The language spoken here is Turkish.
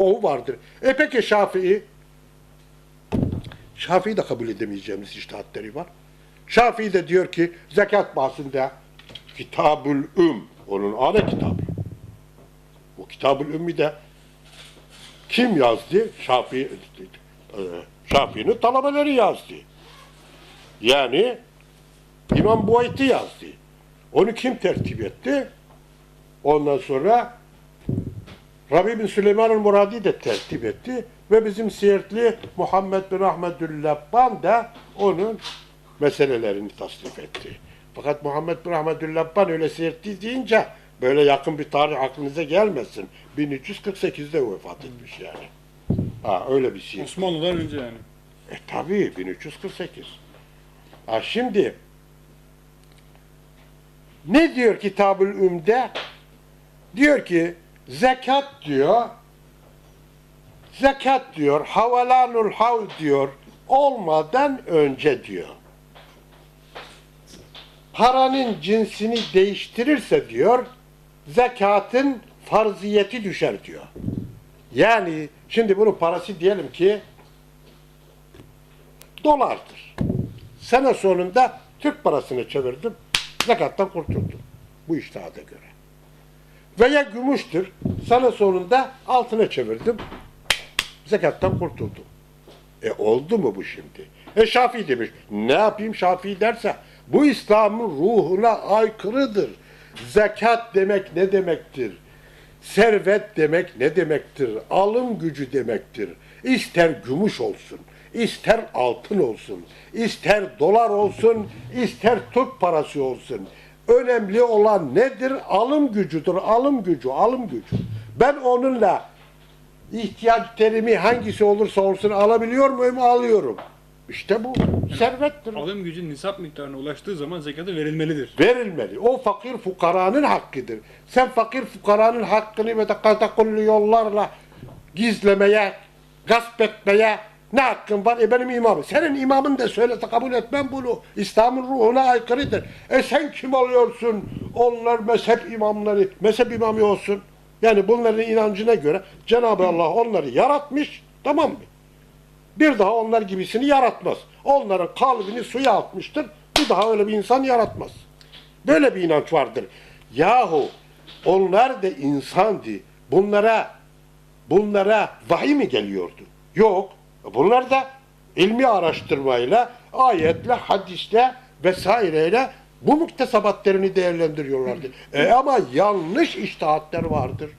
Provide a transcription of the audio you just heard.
O vardır. E peki Şafii? Şafii de kabul edemeyeceğimiz iştihatleri var. Şafii de diyor ki zekat bahsinde Kitabül Üm, onun ana kitabı. O Kitabül Ümmü de kim yazdı? Şafii, e, Şafii'nin talebeleri yazdı. Yani İmam Buayti yazdı. Onu kim tertip etti? Ondan sonra Rabi bin Süleyman el-Muradi de tertip etti ve bizim Siirtli Muhammed bin Ahmedüllabban da onun meselelerini tasnif etti. Fakat Muhammed bin Ahmedüllabban öyle Siirtli deyince böyle yakın bir tarih aklınıza gelmesin. 1348'de vefat etmiş yani. Ha öyle bir şey. Osmanlı'dan önce yani. E tabii 1348. Ha şimdi ne diyor Kitabül Üm'de? Diyor ki zekat diyor zekat diyor havalanul hav diyor olmadan önce diyor. Paranın cinsini değiştirirse diyor zekatın farziyeti düşer diyor. Yani şimdi bunun parası diyelim ki dolardır. Sene sonunda Türk parasını çevirdim. Zekattan kurtuldum. Bu iştihada göre. Veya gümüştür. Sene sonunda altına çevirdim. Zekattan kurtuldum. E oldu mu bu şimdi? E Şafii demiş. Ne yapayım Şafii derse bu İslam'ın ruhuna aykırıdır. Zekat demek ne demektir? Servet demek ne demektir? Alım gücü demektir. İster gümüş olsun, ister altın olsun, ister dolar olsun, ister Türk parası olsun. Önemli olan nedir? Alım gücüdür, alım gücü, alım gücü. Ben onunla ihtiyaç terimi hangisi olursa olsun alabiliyor muyum? Alıyorum. İşte bu servettir. Alım gücü nisap miktarına ulaştığı zaman zekatı verilmelidir. verilmeli. O fakir fukaranın hakkıdır. Sen fakir fukaranın hakkını ve katakullu yollarla gizlemeye, gasp etmeye ne hakkın var? E benim imamım. Senin imamın da söylese kabul etmem bunu. İslam'ın ruhuna aykırıdır. E sen kim oluyorsun? Onlar mezhep imamları, mezhep imamı olsun. Yani bunların inancına göre Cenab-ı Allah onları yaratmış, tamam mı? Bir daha onlar gibisini yaratmaz. Onların kalbini suya atmıştır. Bir daha öyle bir insan yaratmaz. Böyle bir inanç vardır. Yahu onlar da insandı. Bunlara bunlara vahiy mi geliyordu? Yok. Bunlar da ilmi araştırmayla, ayetle, hadisle vesaireyle bu müktesebatlarını değerlendiriyorlardı. E ama yanlış iştihatler vardır.